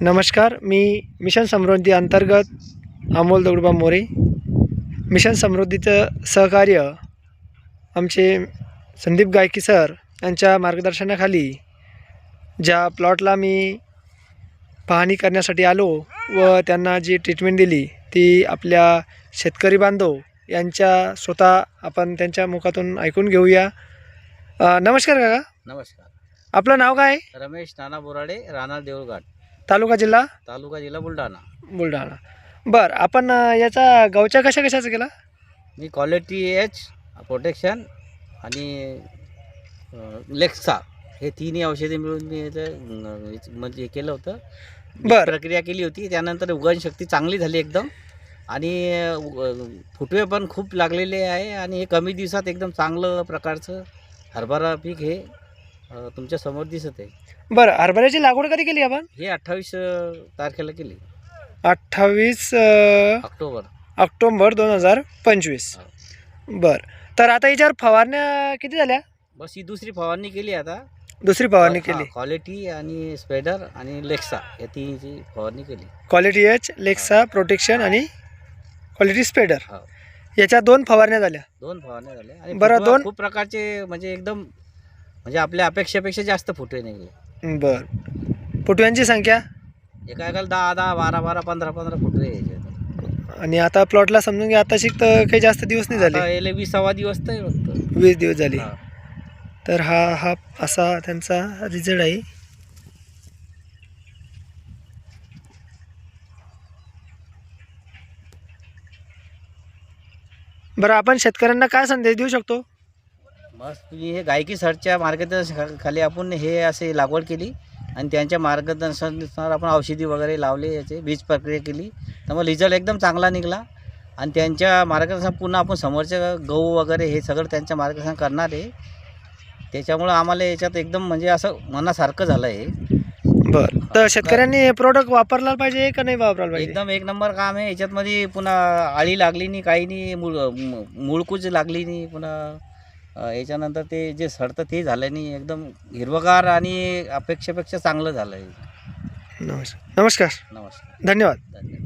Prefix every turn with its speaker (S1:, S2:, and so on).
S1: नमस्कार मी मिशन समृद्धी अंतर्गत अमोल दगडूबा मोरे. मिशन समृद्धीचं सहकार्य आमचे संदीप गायकी सर यांच्या मार्गदर्शनाखाली ज्या प्लॉटला मी पाहणी करण्यासाठी आलो व त्यांना जी ट्रीटमेंट दिली ती आपल्या शेतकरी बांधव यांच्या स्वतः आपण त्यांच्या मुखातून ऐकून घेऊया. अ, नमस्कार काका.
S2: नमस्कार.
S1: आपलं नाव काय? आहे?
S2: रमेश नाना बोराडे राहणार देऊळघाट.
S1: तालुका जिल्हा?
S2: तालुका जिल्हा बुलढाणा.
S1: बुलढाणा. बरं आपण अ, याचा गवच्या कशा कशाचा केला?
S2: मी क्वालिटी एच प्रोटेक्शन आणि अं, लेक्सा हे तिन्ही औषधे मिळून मी याचं, अं, याचं म्हणजे हे केलं होतं.
S1: बरं.
S2: प्रक्रिया केली होती. त्यानंतर उगवण शक्ती चांगली झाली एकदम. आणि अं, फुटवे पण खूप लागलेले आहे आणि हे कमी दिवसात एकदम चांगलं प्रकारचं हरभरा पीक हे अं, तुमच्यासमोर दिसत आहे.
S1: बरं हरभऱ्याची लागवड कधी केली आपण?
S2: हे अठ्ठावीस तारखेला केली.
S1: अठ्ठावीस
S2: ऑक्टोबर.
S1: ऑक्टोंबर दोन हजार पंचवीस. बरं. तर आता याच्यावर फवारण्या किती झाल्या?
S2: बस ही दुसरी फवारणी केली आता.
S1: दुसरी फवारणी केली.
S2: क्वालिटी आणि स्पेडर आणि लेक्सा या तिन्हीची फवारणी केली.
S1: क्वालिटी एच लेक्सा प्रोटेक्शन आणि क्वालिटी स्पेडर
S2: हो.
S1: याच्या दोन फवारण्या झाल्या.
S2: दोन फवारण्या झाल्या. आणि
S1: बरं,
S2: फुटवा
S1: दोन-
S2: खूप प्रकारचे म्हणजे एकदम म्हणजे आपल्या अपेक्षेपेक्षा जास्त फुटवे निघले
S1: बरं. फुटव्यांची संख्या?
S2: एका एकाला दहा दहा बारा बारा पंधरा पंधरा फुटवे यायचे
S1: आणि आता प्लॉटला समजून घ्या आता शिक तर काही जास्त दिवस नाही
S2: आता
S1: झाले
S2: याले विसावा दिवस तर आहे फक्त
S1: वीस दिवस झाले.
S2: हा.
S1: तर हा हा असा त्यांचा रिझल्ट आहे. बरं आपण शेतकऱ्यांना काय संदेश देऊ शकतो?
S2: मस्त. तुम्ही हे गायकी सरच्या मार्गदर्शनाखाली आपण हे असे लागवड केली आणि त्यांच्या मार्गदर्शनानुसार आपण औषधी वगैरे लावले याचे बीज प्रक्रिया केली. तर मग रिझल्ट एकदम चांगला निघाला. आणि त्यांच्या मार्गदर्शन पुन्हा आपण समोरच्या गहू वगैरे हे सगळं त्यांच्या मार्गदर्शन करणार आहे. त्याच्यामुळं आम्हाला याच्यात एकदम म्हणजे असं मनासारखं झालं आहे
S1: बरं. तर शेतकऱ्यांनी हे प्रोडक्ट वापरला पाहिजे का नाही वापरायला पाहिजे?
S2: एकदम एक नंबर काम आहे. याच्यातमध्ये पुन्हा आळी लागली नाही काही नाही मूळ मूळकूच लागली नाही पुन्हा याच्यानंतर ते जे सडतं ते झालं नाही एकदम हिरवगार आणि अपेक्षेपेक्षा चांगलं झालं आहे
S1: नमस्कार. नमस्कार.
S2: नमस्कार.
S1: धन्यवाद.
S2: धन्यवाद.